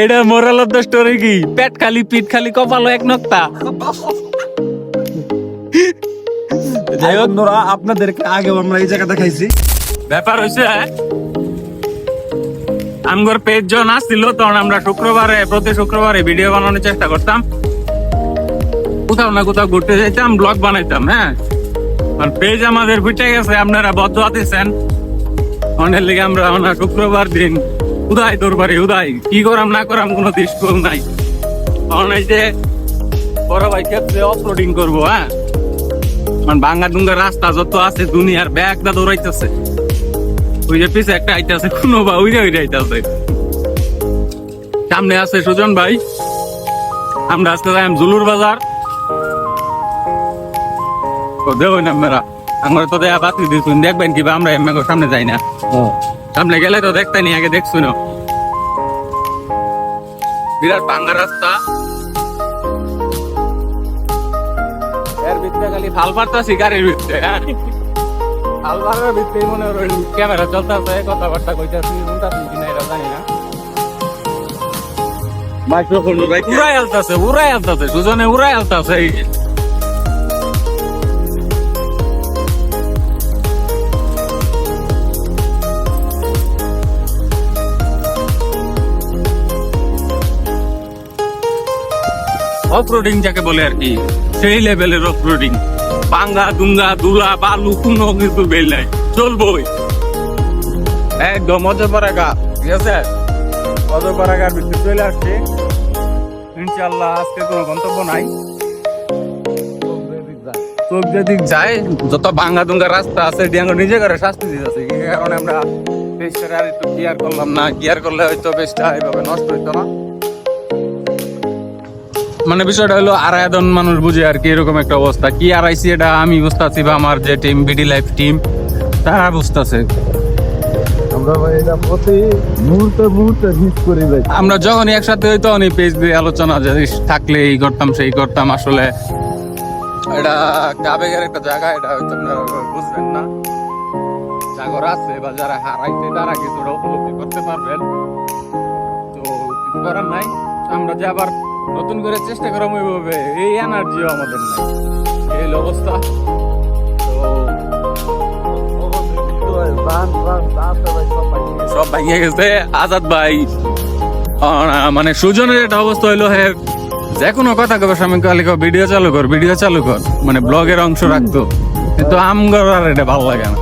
এটা moral of the story কি? পেট খালি পিঠ খালি কপাল এক নক্তা। যাই হোক বন্ধুরা আপনাদেরকে আগে আমরা এই জায়গা দেখাইছি ব্যাপার হয়েছে আমগর পেজ জন আসছিল তখন আমরা শুক্রবারে প্রতি শুক্রবারে ভিডিও বানানোর চেষ্টা করতাম। কোথাও না কোথাও ঘুরতে যাইতাম ব্লগ বানাইতাম হ্যাঁ? পেজ আমাদের ফুটে গেছে আপনারা বদ্ধ দিচ্ছেন অনেক লিগে আমরা শুক্রবার দিন উদয় তোর বাড়ি উদয় কি করাম, না করাম, কোনো দৃশ্য নাই। কারণ এই যে বড় ভাই ক্ষেত্রে অফরোডিং করব হ্যাঁ? কারণ ভাঙ্গা ডুঙ্গা রাস্তা যত আছে, দুনিয়ার ব্যাগটা দৌড়াইতেছে। ওই যে পিছে একটা আইতাছে, কোনো বা ওই ওই আইতাছে। সামনে আছে সুজন ভাই। আমরা আজকে যাই জুলুর বাজার। তো দেবো না মেরা আমরা তো দেয়া বাতি দিচ্ছুন দেখবেন কিবা আমরা এমএ সামনে যাই না। সামনে গেলে তো দেখতে নি আগে দেখছু না বিরাট ভাঙ্গা রাস্তা। এর ভিতরে খালি ফাল পারতাছি গাড়ির ভিতরে হ্যাঁ? আলবারের ভিতরে মনে হয় ক্যামেরা চলতেছে কথাবার্তা কইতাছি উল্টাছি কিনা এটা জানি না। মাইক্রোফোন উড়াই আলতাছে উড়াই আলতাছে দুজনে উড়াই আলতাছে। অফরোডিং যাকে বলে আর কি, সেই লেভেলের অফরোডিং বাঙ্গা দুঙ্গা, দুলা, বালু, কোনো কিছু বেল নাই। চলবই। একদম ঠিক আছে? ভিতরে চলে আসছে। আজকে কোনো গন্তব্য নাই। চোখ যেদিক যায় যত ভাঙ্গা দুঙ্গা রাস্তা আছে, ডিয়াঙ্গ নিজে করে শাস্তি দিতেছে এই কারণে আমরা পেজটা আর একটু কেয়ার করলাম না। কেয়ার করলে হয়তো পেজটা এভাবে নষ্ট হইতো না। মানে বিষয়টা হলো আড়াইজন মানুষ বুঝে আর কি এরকম একটা অবস্থা। কি আড়াইছি এটা আমি বুঝতেছি বা আমার যে টিম বিডি লাইফ টিম তারা বুঝতেছে। আমরা ভাই এটা প্রতি মুহূর্তে মুহূর্তে মিস করি ভাই। আমরা যখনই একসাথে হই তখনই পেজ দিয়ে আলোচনা যে থাকলে এই করতাম সেই করতাম আসলে এটা আবেগের একটা জায়গা এটা হয়তো আপনারা বুঝবেন না। জাগর আছে বা যারা হারাইছে তারা কিছুটা উপলব্ধি করতে পারবেন। তো কিছু করার নাই আমরা যে আবার নতুন করে চেষ্টা করব ওইভাবে এই এনার্জিও আমাদের নাই। এই অবস্থা। সব গেছে। আজাদ ভাই। মানে সুজনের একটা অবস্থা হইল হে, যে কোনো কথা কবে আমি কালে ভিডিও চালু কর ভিডিও চালু কর। মানে ব্লগের অংশ রাখতো। কিন্তু আমগর আর এটা ভালো লাগে না।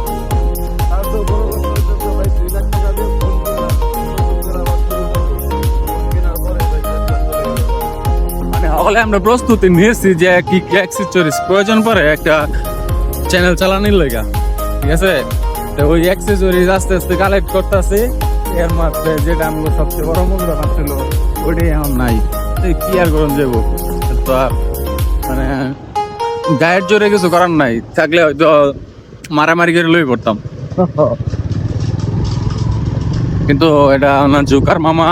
মানে হলে আমরা প্রস্তুতি নিয়েছি যে কি অ্যাক্সেসরিজ প্রয়োজন পড়ে একটা চ্যানেল চালানোর লেগা। ঠিক আছে? তো ওই অ্যাক্সেসরিজ আস্তে আস্তে কালেক্ট করতেছি। এর মধ্যে যেটা আমাকে সবচেয়ে বড় মূল্য ছিল ওইটাই এখন নাই। কি আর করুন যাব তো মানে গায়ের জোরে কিছু করার নাই। থাকলে হয়তো মারামারি করে লই পড়তাম। কিন্তু এটা না জোকার মামা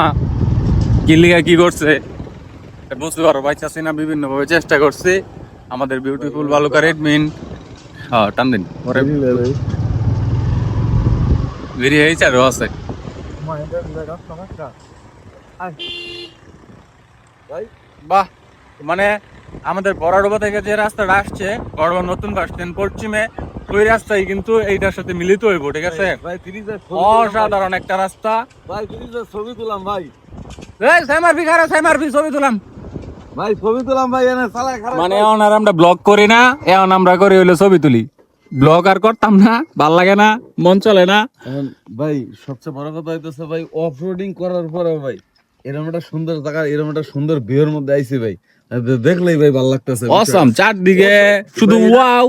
কি লিগা কি করছে? বুঝতে পারো বাইচাছি না বিভিন্ন ভাবে চেষ্টা করছি। আমাদের বিউটিফুল বালুকা রেডমিন। হ্যাঁ টান দিন হয়েছে আরও আছে। বাহ মানে আমাদের বড়ডোবা থেকে যে রাস্তাটা আসছে বড়ডোবা নতুন বাস স্ট্যান্ড পশ্চিমে ওই রাস্তায় কিন্তু এইটার সাথে মিলিত হইব ঠিক আছে? ভাই অসাধারণ একটা রাস্তা। ভাই তিরিশ ছবি তুলাম ভাই। এই সাইমারবি খারা সাইমারবি ছবি তুলাম। ভাই ছবি তুলাম ভাই এনে খারাপ মানে এখন আর আমরা ব্লগ করি না এখন আমরা করি হইল ছবি তুলি। ব্লগ আর করতাম না ভালো লাগে না মন চলে না। ভাই সবচেয়ে বড় কথা হইতেছে ভাই অফ রোডিং করার পরে ভাই এরকম একটা সুন্দর জায়গা এরকম একটা সুন্দর ভিউর মধ্যে আইছি ভাই। দেখলেই ভাই ভালো লাগতেছে অসম চারদিকে শুধু ওয়াও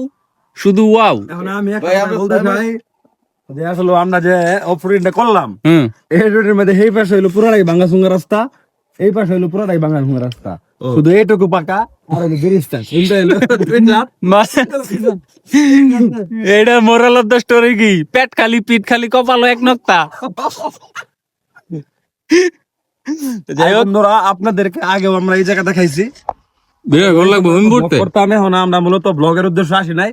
শুধু ওয়াও এখন আমি একটা বলতে চাই যে আসলে আমরা যে অফরোডিংটা করলাম হুম। এই রোডের মধ্যে এই পাশে হইল পুরাটাই ভাঙ্গা সুঙ্গা রাস্তা এই পাশে হইল পুরাটাই ভাঙ্গা সুঙ্গা রাস্তা। শুধু এইটুকু পাকা এটা মোরাল অফ দ্য স্টোরি কি? পেট খালি পিঠ খালি কপাল এক নক্তা। যাই হোক। বন্ধুরা আপনাদেরকে আগেও আমরা এই জায়গা দেখাইছি। করতাম এখন আমরা মূলত ব্লগের উদ্দেশ্য আসি নাই।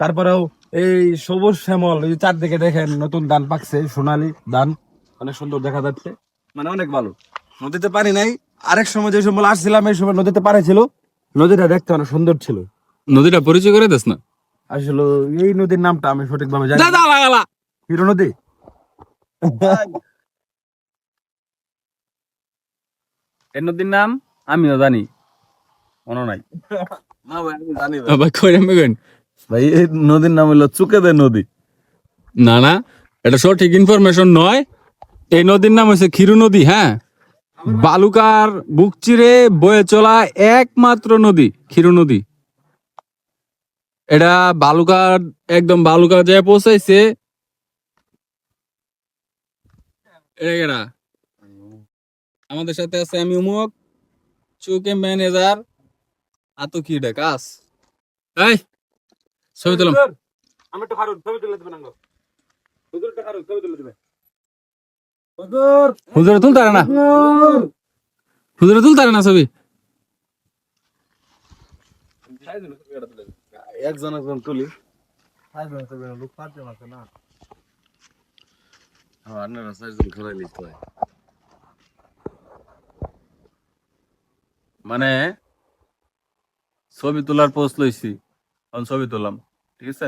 তারপরেও এই সবুজ শ্যামল এই চারদিকে দেখেন নতুন ধান পাকছে সোনালি ধান। অনেক সুন্দর দেখা যাচ্ছে। মানে অনেক ভালো। নদীতে পানি নাই। আরেক সময় যে সময় আসছিলাম এই সময় নদীতে পারে ছিল। নদীটা দেখতে অনেক সুন্দর ছিল। নদীটা পরিচয় করে দিস না? আসলে এই নদীর নামটা আমি সঠিকভাবে জানি দাদা লাগালা হিরো নদী? এই নদীর নাম আমিও জানি। মনে নাই। না ভাই আমি জানি ভাই। ভাই কই আমি কইন ভাই এই নদীর নাম হলো চুকেদের নদী। না না এটা সঠিক ইনফরমেশন নয়। এই নদীর নাম হচ্ছে ক্ষীর নদী হ্যাঁ? বালুকার বুক চিরে বয়ে চলা একমাত্র নদী ক্ষীর নদী এটা বালুকার, একদম বালুকা যায় পৌঁছাইছে। আমাদের সাথে আছে আমি উমুক, চুকে ম্যানেজার আর তো কি কাজ এই, ছবি তুলাম আমি একটু হারুন, ছবি তুলে দেবেন হুজুর, একটু হারুন, ছবি তুলে দেবে হুজুর তুলতারে না? হুজুরে তুলতারে না ছবি? একজন একজন তুলি। হ্যাঁ, আপনারা চারজন ঘোরাই লিখতে হয়। মানে ছবি তোলার পোস্ট লইছি। এখন ছবি তোলাম। ঠিক আছে?